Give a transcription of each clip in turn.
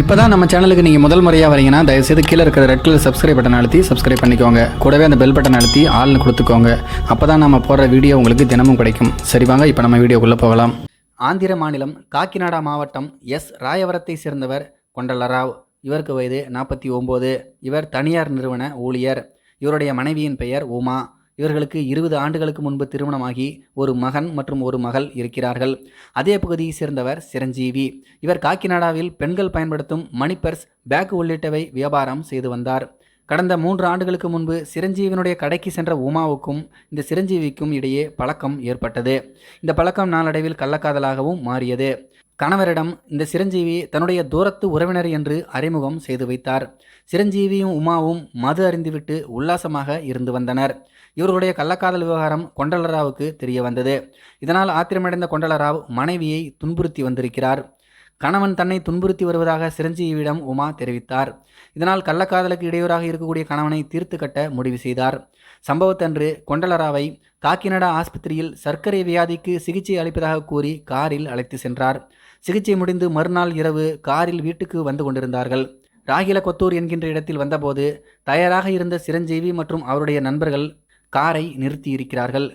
இப்போ தான் நம்ம சேனலுக்கு நீங்கள் முதல் முறையாக வரீங்கன்னா தயவுசெய்து கீழே இருக்கிற ரெட் கலர் சப்ஸ்கிரைப் பட்டன் அழுத்தி சப்ஸ்கிரைப் பண்ணிக்கோங்க. கூடவே அந்த பெல் பட்டன் அழுத்தி ஆள்னு கொடுத்துக்கோங்க. அப்போ தான் நம்ம போடுற வீடியோ உங்களுக்கு தினமும் கிடைக்கும். சரி வாங்க இப்போ நம்ம வீடியோக்குள்ளே போகலாம். ஆந்திர மாநிலம் காக்கிநாடா மாவட்டம் எஸ் ராயவரத்தை சேர்ந்தவர் கொண்டலராவ். இவருக்கு வயது நாற்பத்தி ஒம்பது. இவர் தனியார் நிறுவன ஊழியர். இவருடைய மனைவியின் பெயர் உமா. இவர்களுக்கு இருபது ஆண்டுகளுக்கு முன்பு திருமணமாகி ஒரு மகன் மற்றும் ஒரு மகள் இருக்கிறார்கள். அதே பகுதியை சேர்ந்தவர் சிரஞ்சீவி. இவர் காக்கிநாடாவில் பெண்கள் பயன்படுத்தும் மணிப்பர்ஸ் பேக் உள்ளிட்டவை வியாபாரம் செய்து வந்தார். கடந்த மூன்று ஆண்டுகளுக்கு முன்பு சிரஞ்சீவினுடைய கடைக்கு சென்ற உமாவுக்கும் இந்த சிரஞ்சீவிக்கும் இடையே பழக்கம் ஏற்பட்டது. இந்த பழக்கம் நாளடைவில் கள்ளக்காதலாகவும் மாறியது. கணவரிடம் இந்த சிரஞ்சீவி தன்னுடைய தூரத்து உறவினர் என்று அறிமுகம் செய்து வைத்தார். சிரஞ்சீவியும் உமாவும் மது அறிந்துவிட்டு உல்லாசமாக இருந்து வந்தனர். இவர்களுடைய கள்ளக்காதல் விவகாரம் கொண்டலராவுக்கு தெரிய வந்தது. இதனால் ஆத்திரமடைந்த கொண்டலராவ் மனைவியை துன்புறுத்தி வந்திருக்கிறார். கணவன் தன்னை துன்புறுத்தி வருவதாக சிரஞ்சீவியிடம் உமா தெரிவித்தார். இதனால் கள்ளக்காதலுக்கு இடையூறாக இருக்கக்கூடிய கணவனை தீர்த்து கட்ட முடிவு செய்தார். சம்பவத்தன்று கொண்டலராவை காக்கிநாடா ஆஸ்பத்திரியில் சர்க்கரை வியாதிக்கு சிகிச்சை அளிப்பதாக கூறி காரில் அழைத்து சென்றார். சிகிச்சை முடிந்து மறுநாள் இரவு காரில் வீட்டுக்கு வந்து கொண்டிருந்தார்கள். ராகில கொத்தூர் என்கின்ற இடத்தில் வந்தபோது தயாராக இருந்த சிரஞ்சீவி மற்றும் அவருடைய நண்பர்கள் காரை நிறுத்தி இருக்கிறார்கள்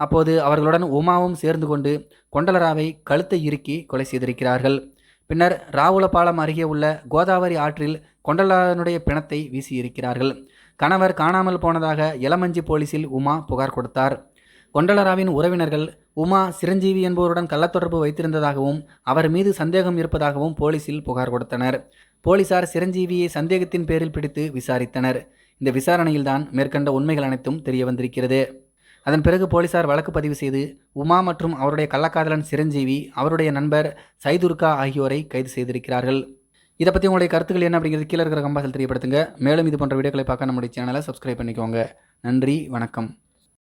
அப்போது அவர்களுடன் உமாவும் சேர்ந்து கொண்டு கொண்டலராவை கழுத்தை இறுக்கி கொலை செய்திருக்கிறார்கள். பின்னர் ராவுலபாலம் அருகே உள்ள கோதாவரி ஆற்றில் கொண்டலராவினுடைய பிணத்தை வீசியிருக்கிறார்கள். கணவர் காணாமல் போனதாக இளமஞ்சி போலீசில் உமா புகார் கொடுத்தார். கொண்டலராவின் உறவினர்கள் உமா சிரஞ்சீவி என்பவருடன் கள்ளத்தொடர்பு வைத்திருந்ததாகவும் அவர் மீது சந்தேகம் இருப்பதாகவும் போலீசில் புகார் கொடுத்தனர். போலீசார் சிரஞ்சீவியை சந்தேகத்தின் பேரில் பிடித்து விசாரித்தனர். இந்த விசாரணையில்தான் மேற்கண்ட உண்மைகள் அனைத்தும் தெரிய வந்திருக்கிறது. அதன் பிறகு போலீசார் வழக்கு பதிவு செய்து உமா மற்றும் அவருடைய கள்ளக்காதலன் சிரஞ்சீவி அவருடைய நண்பர் சைதுர்கா ஆகியோரை கைது செய்திருக்கிறார்கள். இதை பற்றி உங்களுடைய கருத்துக்கள் என்ன அப்படிங்கிறது கீழே இருக்கிற கம்பாசல் தெரியப்படுத்துங்க. மேலும் இது போன்ற வீடியோக்களை பார்க்க நம்முடைய சேனலை சப்ஸ்கிரைப் பண்ணிக்கோங்க. நன்றி வணக்கம்.